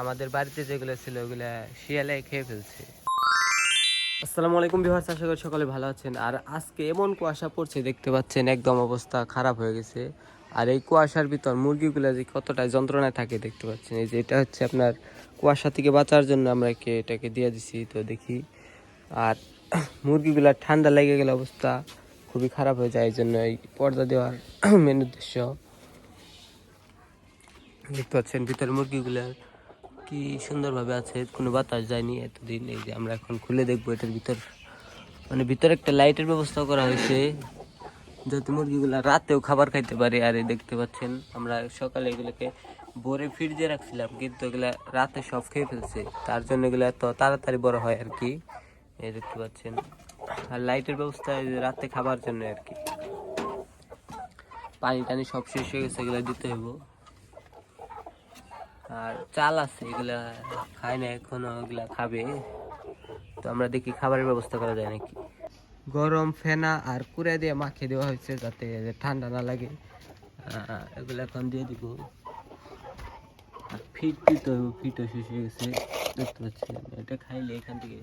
আমাদের বাড়িতে যেগুলো ছিল, ওগুলা শিয়ালে খেয়ে ফেলছে। আসসালামু আলাইকুম বিহার আশা করি সকলে ভালো আছেন। আর আজকে এমন কুয়াশা পড়ছে, দেখতে পাচ্ছেন একদম অবস্থা খারাপ হয়ে গেছে। আর এই কুয়াশার ভিতর মুরগিগুলো যে কতটা যন্ত্রণায় থাকে, দেখতে পাচ্ছেন। এই যে এটা হচ্ছে আপনার কুয়াশা থেকে বাঁচার জন্য আমরা একে এটাকে দিয়ে দিছি, তো দেখি। আর মুরগিগুলা ঠান্ডা লেগে গেলে অবস্থা খুবই খারাপ হয়ে যায়, এই জন্য এই পর্দা দেওয়ার মেন উদ্দেশ্য। দেখতে পাচ্ছেন ভিতরে মুরগিগুলো কি সুন্দরভাবে আছে? কোনো বাতাস যায়নি এতদিন। এই যে আমরা এখন খুলে দেখব এটার ভিতর। মানে ভিতরে একটা লাইটের ব্যবস্থা করা হয়েছে, যাতে মুরগিগুলা রাতেও খাবার খাইতে পারে। আর দেখতে পাচ্ছেন, আমরা সকালে এগুলোকে ভোরে ফ্রিজে রাখছিলাম, কিন্তু এগুলা রাতে সব খেয়ে ফেলছে। তার জন্য এগুলো এত তাড়াতাড়ি বড় হয় আর কি। এই দেখতে পাচ্ছেন। আর লাইটের ব্যবস্থা রাতে খাবার জন্য আর কি। পানি টানি সব শেষ হয়ে গেছে, এগুলো দিতে হইব। আর চাল আছে এগুলা খায় না এখনও এগুলা খাবে। তো আমরা দেখি খাবারের ব্যবস্থা করা যায় নাকি। গরম ফেনা আর কুড়ে দিয়ে মাখিয়ে দেওয়া হয়েছে যাতে ঠান্ডা না লাগে। এগুলো এখন দিয়ে দিব। আর ফিট দিতে হবে ফিটও শেষ হয়ে গেছে দেখতে পাচ্ছেন এটা খাইলে এখান থেকে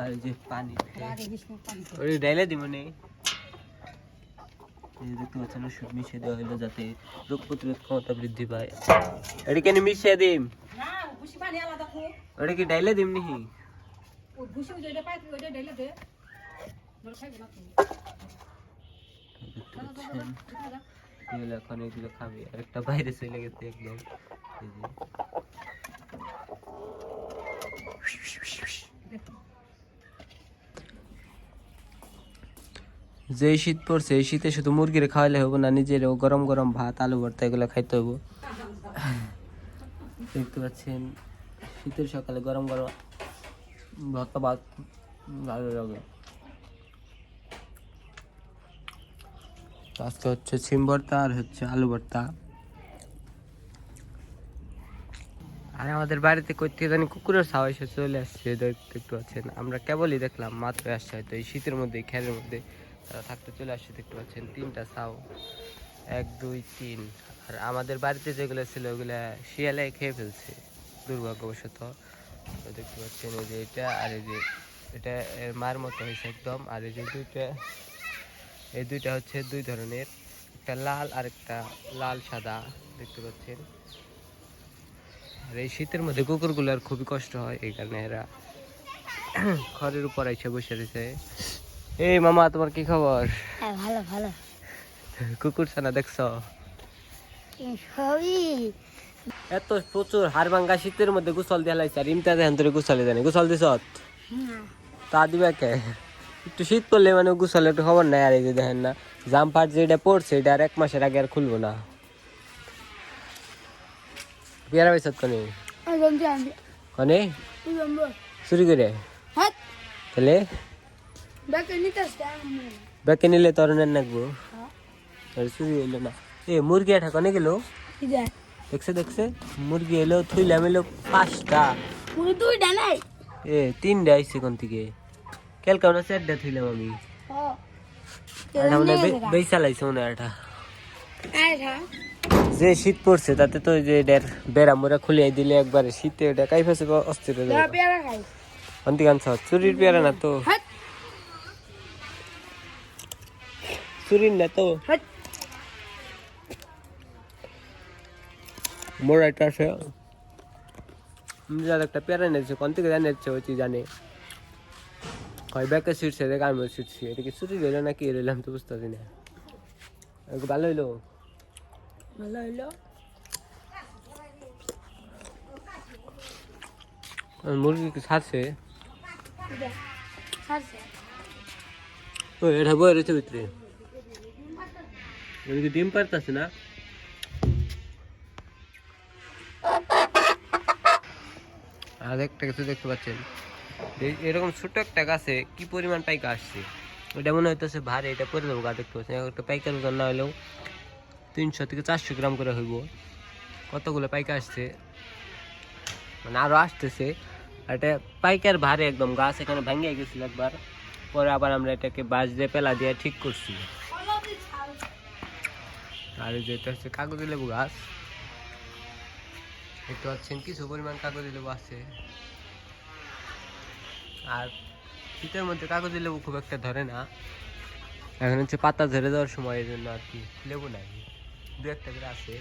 আর যে পানি ডাইলে দিব নেই দেখতে পাচ্ছেন ওষুধ মিশিয়ে দেওয়া হলো যাতে রোগ প্রতিরোধ ক্ষমতা বৃদ্ধি পায়। এটা কেন মিশিয়ে দিম? না ভুসি পানি আলাদা খো ওটা কি ডাইলে দিম নিহি এখন এগুলো খাবে একটা বাইরে চলে গেছে একদম। এই যে যে শীত পড়ছে এই শীতে শুধু মুরগিরে খাওয়াইলে হব না নিজেরও গরম গরম ভাত আলু ভর্তা এগুলো খাইতে হব দেখতে পাচ্ছেন শীতের সকালে গরম গরম ভর্তা ভাত ভালো লাগে। আজকে হচ্ছে সিম ভর্তা আর হচ্ছে আলু ভর্তা। আর আমাদের বাড়িতে করতে জানি কুকুরের ছাওয়া এসে চলে আসছে দেখ- দেখতে পাচ্ছেন আমরা কেবলই দেখলাম মাত্র আসছে হয়তো এই শীতের মধ্যে খেরের মধ্যে। থাকতে চলে আসছে, দেখতে পাচ্ছেন, তিনটা ছাও এক, দুই, তিন। আর আমাদের বাড়িতে যেগুলো ছিল, ওগুলা শিয়ালে খেয়ে ফেলছে, দুর্ভাগ্যবশত। দেখতে পাচ্ছেন, এই যে এটা আর এই যে এটা মার মতো হয়েছে একদম। আর এই যে দুইটা, এই দুইটা হচ্ছে দুই ধরনের, একটা লাল আর একটা লাল সাদা, দেখতে পাচ্ছেন। আর এই শীতের মধ্যে কুকুরগুলোর খুবই কষ্ট হয়, এই কারণে এরা খড়ের উপর এসে বসে রয়েছে। এই মামা তোমার কি খবর? হ্যাঁ ভালো ভালো। কুকুর ছানা দেখছ এত প্রচুর হাড় ভাঙ্গা শীতের মধ্যে গোসল দিয়ে লাইছে আর ইমতাজ এখন তোরে গোসলে জানি গোসল দিছ? তা দিবে কে? একটু শীত পড়লে মানে গোসলে একটু খবর নাই আর এই যে দেখেন না জাম্পার যেটা পড়ছে এটা আর এক মাসের আগে আর খুলবো না। পেয়ারা পয়সা কনে? কনে চুরি করে? হ্যাঁ। তাহলে? ব্যাকে নিলে তোর নেন নাকবো আর চুরি হইল না। এ মুরগি এটা কনে গেল? দেখছে দেখছে। মুরগি এলো থুইলাম এলো পাঁচটা। দুইটা নাই? এ তিনটা আইসে কোন থেকে? কালকে না চারটা থইলাম আমি। এটা মনে হয় বে- বেচা লাইছে মনে হয় এটা যে শীত পড়ছে তাতে তো যে এটার বেড়া মোড়া খুলিয়ে দিলে একবারে শীতে এটা কাই ফেসে অস্থির হয়ে যাবে। পেয়ারা খাই। কোন চুরির পেয়ারা না তো? হ্যাঁ চুরির না তো হ্যাঁ মোড়া একটা আছে যার একটা পেয়ারা এনেছে কোন থেকে জানিয়েছে ওই তুই জানে। কয় ব্যাকে ছিটছে দেখ আমিও ছিটছি এটা কি চুরি রইল না কি রইলাম তো বুঝতেছি না। এগুলো ভালো হইল? ভালো হইল। মুরগি কি ছাড়ছে? ছাড়ছে। ও এটা বই রয়েছে ভিতরে এদিকে ডিম পারতাছে না? আর একটা কিছু দেখতে পাচ্ছেন। এরকম ছোট একটা গাছে কি পরিমাণ পাইকা আসছে? ওটা মনে হইতেছে ভারে, এটা পরে দেবো, গা দেখতে পাচ্ছেন। একটা পাইকার ওজন না হলেও তিনশো থেকে চারশো গ্রাম করে হইব। কতগুলো পাইকা আসছে? মানে আরও আসতেছে। এটা পাইকার ভারে একদম গাছ এখানে ভাঙিয়ে গেছিল একবার। পরে আবার আমরা এটাকে বাঁশ দিয়ে পেলা দিয়ে ঠিক করছি। আর যেটা হচ্ছে, কাগজি লেবু গাছ। দেখতে পাচ্ছেন কিছু পরিমাণ কাগজি লেবু আছে। আর শীতের মধ্যে কাগজি লেবু খুব একটা ধরে না। এখন হচ্ছে পাতা ঝরে যাওয়ার সময় এই জন্য আর কি লেবু নাই। দু একটা করে আছে।